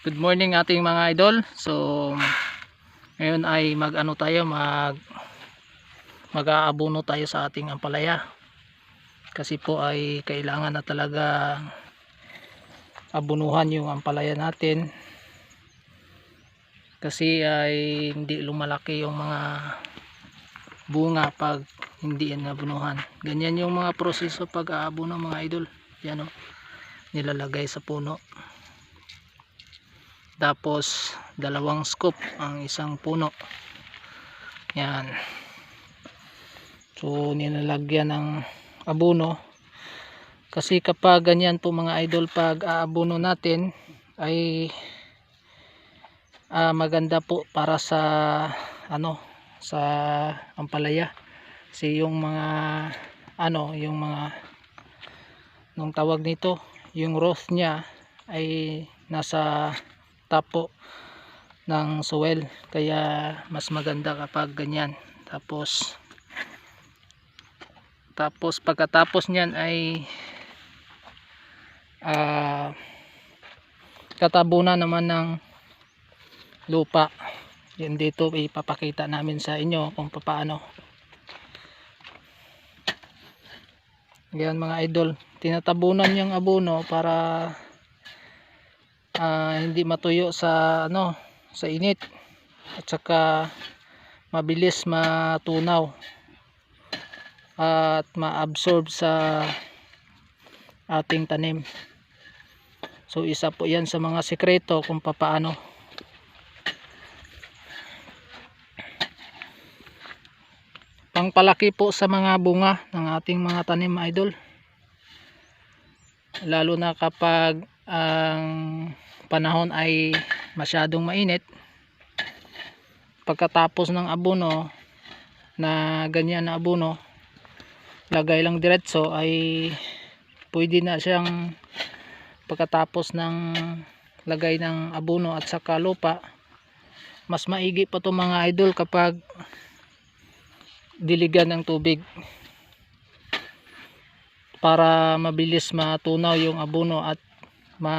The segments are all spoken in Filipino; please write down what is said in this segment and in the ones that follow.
Good morning ating mga idol. So ngayon ay mag-ano tayo, mag mag-aabono tayo sa ating ampalaya. Kasi po ay kailangan na talaga abunuhan yung ampalaya natin. Kasi ay hindi lumalaki yung mga bunga pag hindi yan nabunuhan. Ganyan yung mga proseso pag aabono mga idol. Yan o. Nilalagay sa puno tapos dalawang scoop ang isang puno. Yan. So nilalagyan ng abono. Kasi kapag ganyan po mga idol pag aabono natin ay ah, maganda po para sa ano sa ampalaya. Kasi yung mga ano yung mga nung tawag nito yung growth niya ay nasa tapo ng soil kaya mas maganda kapag ganyan. Tapos tapos pagkatapos niyan ay ah katabunan naman ng lupa. Yun dito ipapakita namin sa inyo kung paano yan mga idol. Tinatabunan yung abono para ah, hindi matuyo sa ano sa init. At saka mabilis matunaw. At ma-absorb sa ating tanim. So isa po yan sa mga sekreto kung papaano. Pangpalaki po sa mga bunga ng ating mga tanim idol. Lalo na kapag ang panahon ay masyadong mainit. Pagkatapos ng abono na ganyan na abono lagay lang diretso ay pwede na siyang pagkatapos ng lagay ng abono at saka lupa mas maigi pa to mga idol kapag diligan ng tubig para mabilis matunaw yung abono at ma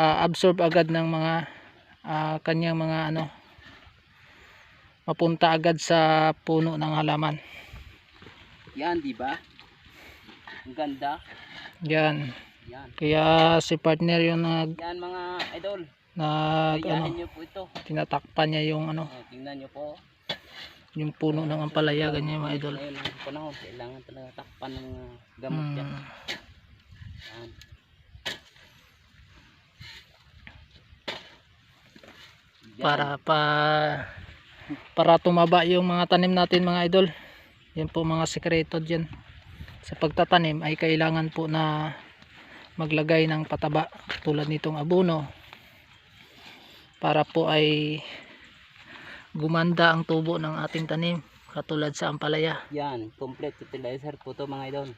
ah, absorb agad ng mga ah, kanyang mga ano mapunta agad sa puno ng halaman Yan, di ba? Ang ganda. yan Yan. kaya si partner yung nag, Yan mga idol. nag ano, Gayahin nyo po ito. tinatakpan niya yung ano Oh, tingnan nyo po. yung puno ng ampalaya ganyan mga idol ang panahon, kailangan talaga takpan ng mga gamot Hmm. Yan. Yan. Para pa para tumaba yung mga tanim natin mga idol. Yan po mga sekreto dyan. Sa pagtatanim ay kailangan po na maglagay ng pataba tulad nitong abono para po ay gumanda ang tubo ng ating tanim katulad sa ampalaya. Yan, complete fertilizer po to mga idol.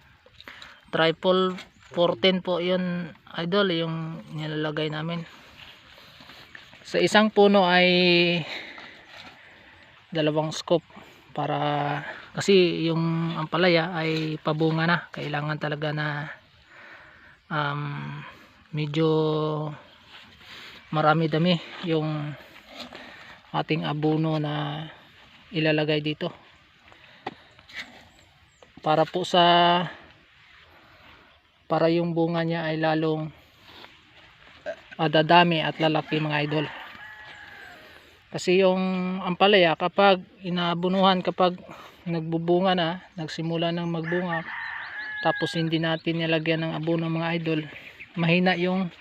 triple 14 po yun idol yung nilalagay namin sa isang puno ay dalawang scoop para kasi yung ampalaya ay pabunga na. Kailangan talaga na um, medyo marami dami yung ating abono na ilalagay dito. Para po sa para yung bunga niya ay lalong ah, dadami at lalaki mga idol kasi yung ampalaya kapag inaabunuhan kapag nagbubunga na nagsimula ng magbunga tapos hindi natin nilagyan ng abono mga idol mahina yung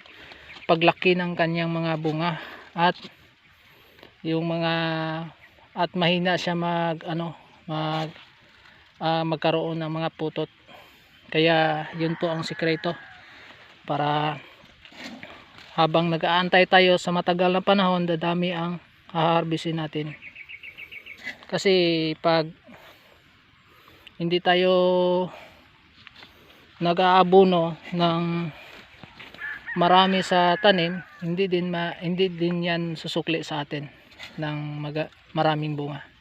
paglaki ng kanyang mga bunga. At yung mga at mahina siya mag ano mag ah, magkaroon ng mga putot. Kaya yun po ang sikreto para habang nag-aantay tayo sa matagal na panahon dadami ang haharbisin natin kasi pag hindi tayo nag-aabono ng marami sa tanim hindi din ma, hindi din yan susukli sa atin ng maga, maraming bunga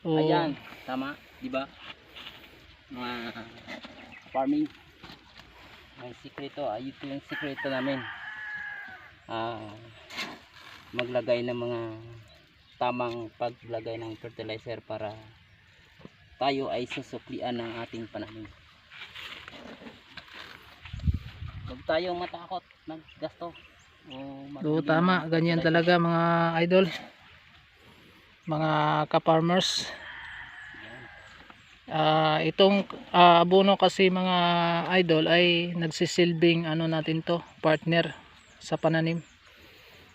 o, Ayan, tama, di ba? Mga farming. May sikreto, ah, ito yung sikreto namin. ah, maglagay ng mga tamang paglagay ng fertilizer para tayo ay susuklian ng ating pananim. Huwag tayong matakot maggasto. Oo, tama. Ganyan talaga mga idol. Mga ka-farmers. Ah, itong ah, abono kasi mga idol ay nagsisilbing ano natin to, partner sa pananim.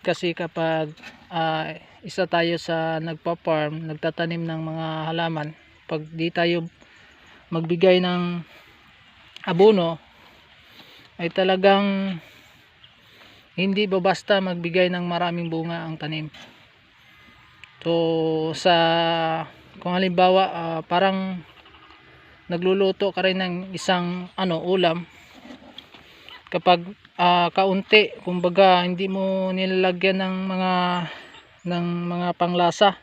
Kasi kapag ah, isa tayo sa nagpa-farm, nagtatanim ng mga halaman, pag di tayo magbigay ng abono ay talagang hindi ba basta magbigay ng maraming bunga ang tanim. So sa kung halimbawa ah, parang nagluluto ka rin ng isang ano ulam kapag ah, kaunti. Kumbaga hindi mo nilalagyan ng mga ng mga panglasa.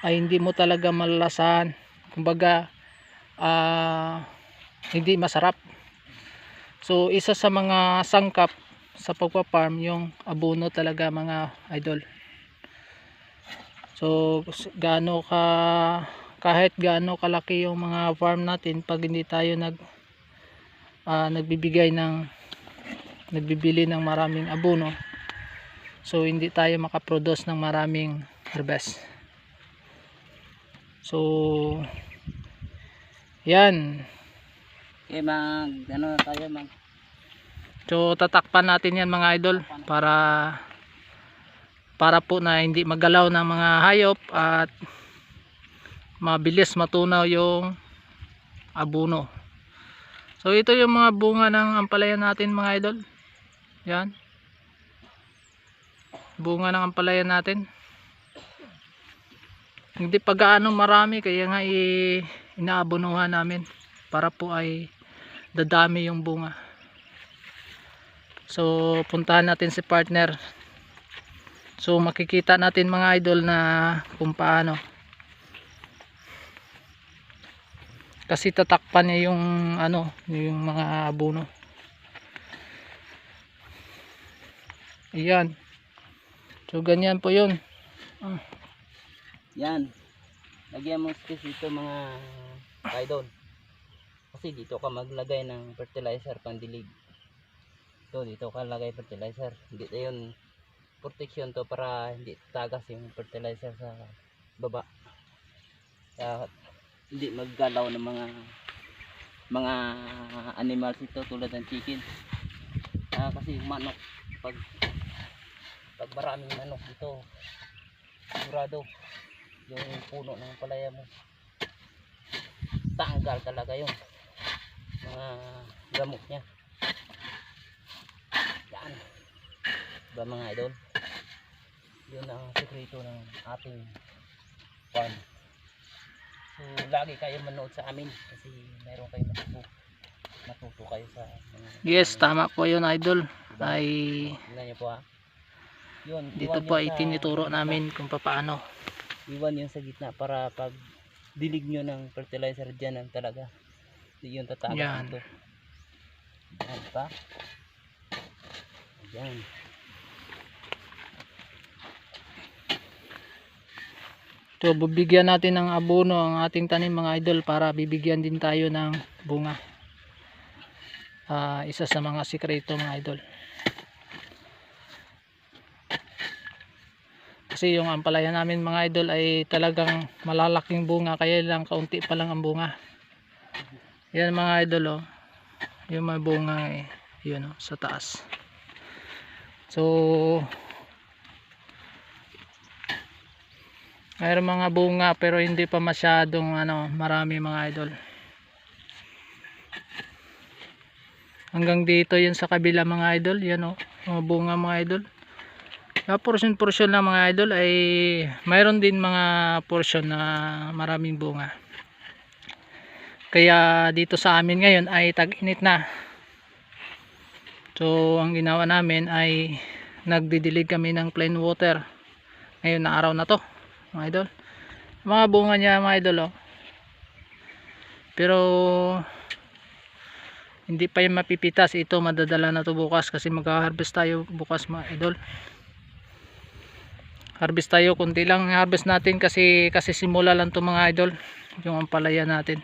Ay hindi mo talaga malalasahan kumbaga ah, hindi masarap. So isa sa mga sangkap sa pagpa-farm yung abono talaga mga idol. So gaano ka kahit gaano kalaki yung mga farm natin pag hindi tayo nag ah, nagbibigay ng nagbibili ng maraming abono. So hindi tayo makaproduce ng maraming harvest. So yan. Okay, mag ano tayo mag so tatakpan natin yan mga idol para para po na hindi magalaw ng mga hayop at mabilis matunaw yung abono. So ito yung mga bunga ng ampalaya natin mga idol yan. Bunga ng ampalaya natin. Hindi pa gaano marami kaya nga i namin para po ay dadami yung bunga. So puntahan natin si partner. So makikita natin mga idol na kung paano. Kasi tatakpan niya yung ano yung mga abono ayan so ganyan po yun Yan. Lagyan mo space dito mga idol. Kasi dito ka maglagay ng fertilizer pandilig. Ito, dito ka lagay fertilizer. Hindi yun protection to para hindi tagas yung fertilizer sa baba. Kaya hindi maggalaw ng mga mga animals ito tulad ng chicken. Ah, kasi manok pag pag maraming manok dito sigurado yung puno ng palaya mo. Tanggal talaga yung mga gamot niya. Yan. Ba mga idol? Yun ang sekreto ng ating farm. So lagi kayo manood sa amin kasi mayroon kayo matuto matuto kayo sa mga yes tama po yun idol. Diba? ay tingnan po ha yun dito po ay gitna. namin kung paano iwan yun sa gitna para pag dilig nyo ng fertilizer dyan ang talaga yun tatagas Yan. dito yan pa yan So bibigyan natin ng abono ang ating tanim mga idol para bibigyan din tayo ng bunga. Ah, isa sa mga sikreto mga idol. Kasi yung ampalaya namin mga idol ay talagang malalaking bunga kaya lang kaunti pa lang ang bunga. Yan mga idol oh. Yung may bunga eh. Yun oh, sa taas. So Mayroon mga bunga pero hindi pa masyadong ano, marami mga idol. Hanggang dito yun sa kabila mga idol, yan oh, mga bunga mga idol. Yung portion portion lang mga idol ay mayroon din mga portion na maraming bunga. Kaya dito sa amin ngayon ay tag-init na. So ang ginawa namin ay nagdidilig kami ng plain water. Ngayon na araw na to mga idol mga bunga niya mga idol oh. pero hindi pa yung mapipitas ito madadala na to bukas kasi magha-harvest tayo bukas mga idol harvest tayo kunti lang harvest natin kasi kasi simula lang to mga idol. Yung ampalaya natin.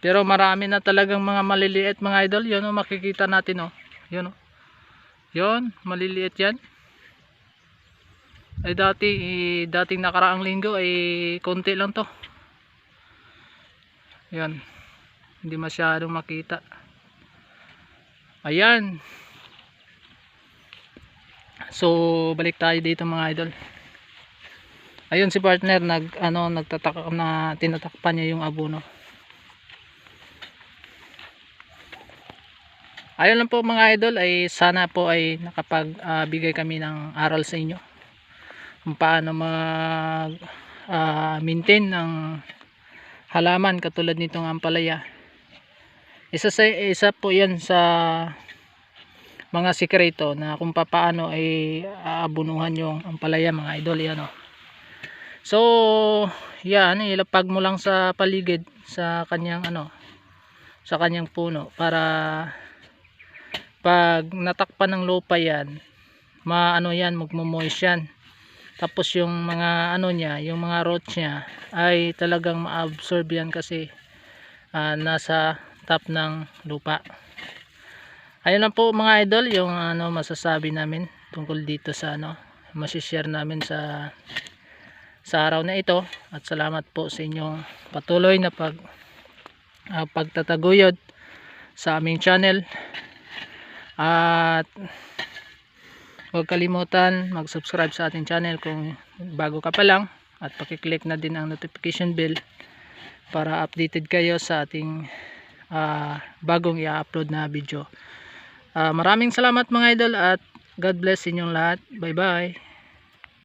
Pero marami na talagang mga maliliit mga idol. Yun o makikita natin o yun o yun maliliit yan. Ay dati eh, dating nakaraang linggo ay konti lang to. Yan hindi masyadong makita. Ayan so balik tayo dito mga idol. Ayun si partner nag ano nagtatak na tinatakpan niya yung abono ayun lang po mga idol ay sana po ay nakapagbigay kami ng aral sa inyo. Kung paano mag ah, maintain ng halaman katulad nitong ampalaya. Isa sa isa po yan sa mga sikreto na kung paano ay aabunuhan yung ampalaya mga idol yan o so yan ilapag mo lang sa paligid sa kanyang ano sa kanyang puno para pag natakpan ng lupa yan maano yan magmo-moist yan. Tapos yung mga ano niya yung mga roots niya ay talagang ma-absorb yan kasi ah, nasa top ng lupa ayun lang po mga idol yung ano masasabi namin tungkol dito sa ano masishare namin sa sa araw na ito. At salamat po sa inyong patuloy na pag ah, pagtataguyod sa aming channel. At huwag kalimutan mag subscribe sa ating channel kung bago ka pa lang. At pakiclick na din ang notification bell para updated kayo sa ating ah, bagong i-upload na video Ah, maraming salamat mga idol at God bless inyong lahat. Bye bye